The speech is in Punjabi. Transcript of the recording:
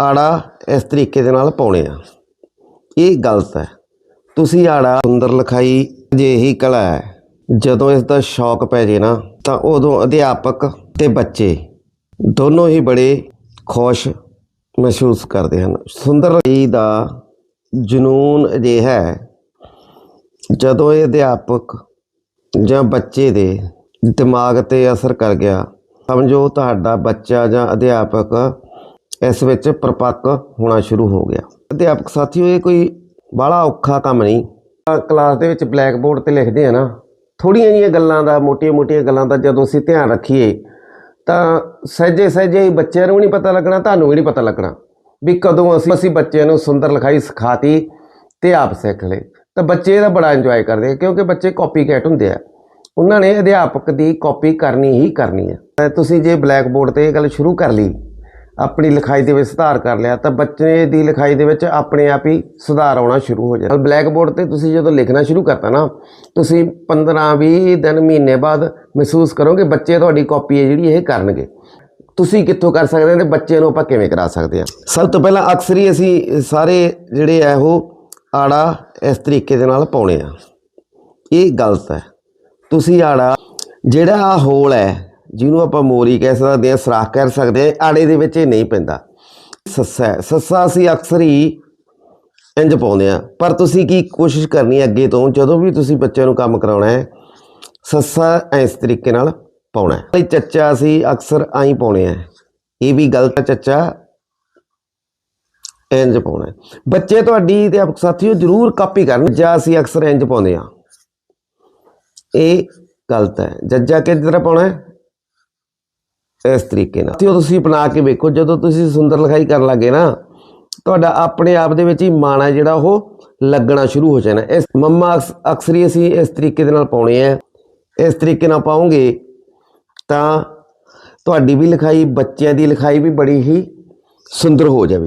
ਆੜਾ ਇਸ ਤਰੀਕੇ ਦੇ ਨਾਲ ਪਾਉਣੇ ਆ। ਇਹ ਗਲਤ ਹੈ। ਤੁਸੀਂ ਆੜਾ ਸੁੰਦਰ ਲਿਖਾਈ ਜਿਹੀ ਕਲਾ ਹੈ। ਜਦੋਂ ਇਸ ਦਾ ਸ਼ੌਕ ਪੈ ਜੇ ਨਾ, ਤਾਂ ਉਦੋਂ ਅਧਿਆਪਕ ਤੇ ਬੱਚੇ ਦੋਨੋਂ ਹੀ ਬੜੇ ਖੁਸ਼ ਮਹਿਸੂਸ ਕਰਦੇ ਹਨ। ਸੁੰਦਰ ਲਿਖਾਈ ਦਾ ਜਨੂਨ ਅਜਿਹਾ ਹੈ, ਜਦੋਂ ਇਹ ਅਧਿਆਪਕ ਜਾਂ ਬੱਚੇ ਦੇ ਦਿਮਾਗ ਤੇ ਅਸਰ ਕਰ ਗਿਆ, ਸਮਝੋ ਤੁਹਾਡਾ ਬੱਚਾ ਜਾਂ ਅਧਿਆਪਕ ਇਸ ਵਿੱਚ ਪਰਪੱਕ ਹੋਣਾ ਸ਼ੁਰੂ ਹੋ ਗਿਆ। ਅਧਿਆਪਕ ਸਾਥੀਓ, ਇਹ ਕੋਈ ਬਾਹਲਾ ਔਖਾ ਕੰਮ ਨਹੀਂ। ਕਲਾਸ ਦੇ ਵਿੱਚ ਬਲੈਕ ਬੋਰਡ ਤੇ ਲਿਖਦੇ ਆ ਨਾ ਥੋੜੀਆਂ ਜਿਹੀਆਂ ਗੱਲਾਂ ਦਾ, ਮੋਟੀਆਂ-ਮੋਟੀਆਂ ਗੱਲਾਂ ਦਾ ਜਦੋਂ ਅਸੀਂ ਧਿਆਨ ਰੱਖੀਏ, ਤਾਂ ਸਹਿਜੇ ਸਹਿਜੇ ਬੱਚਿਆਂ ਨੂੰ ਵੀ ਨਹੀਂ ਪਤਾ ਲੱਗਣਾ, ਤੁਹਾਨੂੰ ਵੀ ਨਹੀਂ ਪਤਾ ਲੱਗਣਾ ਵੀ ਕਦੋਂ ਅਸੀਂ ਅਸੀਂ ਬੱਚਿਆਂ ਨੂੰ ਸੁੰਦਰ ਲਿਖਾਈ ਸਿਖਾਤੀ ਤੇ ਆਪ ਸਿੱਖ ਲਏ। ਤਾਂ ਬੱਚੇ ਇਹਦਾ ਬੜਾ ਇੰਜੋਏ ਕਰਦੇ ਕਿਉਂਕਿ ਬੱਚੇ ਕਾਪੀ ਕੈਟ ਹੁੰਦੇ ਆ। ਉਹਨਾਂ ਨੇ ਅਧਿਆਪਕ ਦੀ ਕਾਪੀ ਕਰਨੀ ਹੀ ਕਰਨੀ ਹੈ ਤੁਸੀਂ ਜੇ ਬਲੈਕ ਬੋਰਡ ਤੇ ਇਹ ਗੱਲ ਸ਼ੁਰੂ ਕਰ ਲਈ ਆਪਣੀ ਲਿਖਾਈ ਦੇ ਵਿੱਚ ਸੁਧਾਰ ਕਰ ਲਿਆ, ਤਾਂ ਬੱਚੇ ਦੀ ਲਿਖਾਈ ਦੇ ਵਿੱਚ ਆਪਣੇ ਆਪ ਹੀ ਸੁਧਾਰ ਆਉਣਾ ਸ਼ੁਰੂ ਹੋ ਜਾਣਾ ਬਲੈਕ ਬੋਰਡ ਤੇ ਤੁਸੀਂ ਜਦੋਂ ਲਿਖਣਾ ਸ਼ੁਰੂ ਕਰਤਾ ਨਾ, ਤੁਸੀਂ 15 20 ਦਿਨ ਮਹੀਨੇ ਬਾਅਦ ਮਹਿਸੂਸ ਕਰੋਗੇ ਬੱਚੇ ਤੁਹਾਡੀ ਕਾਪੀ ਹੈ ਜਿਹੜੀ ਇਹ ਕਰਨਗੇ। ਤੁਸੀਂ ਕਿੱਥੋਂ ਕਰ ਸਕਦੇ ਹੋ ਤੇ ਬੱਚੇ ਨੂੰ ਆਪਾਂ ਕਿਵੇਂ ਕਰਾ ਸਕਦੇ ਆ ਸਭ ਤੋਂ ਪਹਿਲਾਂ ਅਕਸਰ ਹੀ ਅਸੀਂ ਸਾਰੇ ਜਿਹੜੇ ਆ ਉਹ ਆੜਾ ਇਸ ਤਰੀਕੇ ਦੇ ਨਾਲ ਪਾਉਣੇ ਆ। ਇਹ ਗਲਤ ਹੈ। ਤੁਸੀਂ ਆੜਾ ਜਿਹੜਾ ਆ ਹੋਲ ਹੈ ਜਿਹਨੂੰ ਆਪਾਂ ਮੋਰੀ ਕਹਿ ਸਕਦੇ ਆ ਸਰਾਖ ਕਹਿ ਸਕਦੇ ਆ ਆੜੇ ਦੇ ਵਿੱਚ ਇਹ ਨਹੀਂ ਪੈਂਦਾ। ਸੱਸਾ ਹੈ। ਸੱਸਾ ਅਸੀਂ ਅਕਸਰ ਹੀ ਇੰਜ ਪਾਉਂਦੇ ਆ ਪਰ ਤੁਸੀਂ ਕੀ ਕੋਸ਼ਿਸ਼ ਕਰਨੀ ਹੈ ਅੱਗੇ ਤੋਂ? ਜਦੋਂ ਵੀ ਤੁਸੀਂ ਬੱਚਿਆਂ ਨੂੰ ਕੰਮ ਕਰਾਉਣਾ ਹੈ, ਸੱਸਾ ਇਸ ਤਰੀਕੇ ਨਾਲ ਪਾਉਣਾ ਹੈ। ਇਹ ਚੱਚਾ ਅਸੀਂ ਅਕਸਰ ਆਈ ਪਾਉਣੇ ਆ ਇਹ ਵੀ ਗਲਤ ਹੈ ਚੱਚਾ। ਇੰਜ ਪਾਉਣਾ ਬੱਚੇ ਤੁਹਾਡੀ ਤੇ ਆਪ ਸਾਥੀਓ ਜਰੂਰ ਕਾਪੀ ਕਰਨ। ਜਾਂ ਅਸੀਂ ਅਕਸਰ ਇੰਜ ਪਾਉਂਦੇ ਆ ਇਹ ਗਲਤ ਹੈ। ਜੱਜਾ ਕਿਸ ਤਰ੍ਹਾਂ ਪਾਉਣਾ ਹੈ? ਇਸ ਤਰੀਕੇ ਨਾਲ। ਤੇ ਉਹ ਤੁਸੀਂ ਬਣਾ ਕੇ ਵੇਖੋ, ਜਦੋਂ ਤੁਸੀਂ ਸੁੰਦਰ ਲਿਖਾਈ ਕਰਨ ਲੱਗੇ ਨਾ, ਤੁਹਾਡਾ ਆਪਣੇ ਆਪ ਦੇ ਵਿੱਚ ਹੀ ਮਨ ਹੈ ਜਿਹੜਾ ਉਹ ਲੱਗਣਾ ਸ਼ੁਰੂ ਹੋ ਜਾਣਾ। ਇਸ ਮੰਮਾ ਅਕਸ- ਅਕਸਰ ਹੀ ਅਸੀਂ ਇਸ ਤਰੀਕੇ ਦੇ ਨਾਲ ਪਾਉਣੇ ਆ। ਇਸ ਤਰੀਕੇ ਨਾਲ ਪਾਉਂਗੇ ਤਾਂ ਤੁਹਾਡੀ ਵੀ ਲਿਖਾਈ, ਬੱਚਿਆਂ ਦੀ ਲਿਖਾਈ ਵੀ ਬੜੀ ਹੀ ਸੁੰਦਰ ਹੋ ਜਾਵੇ।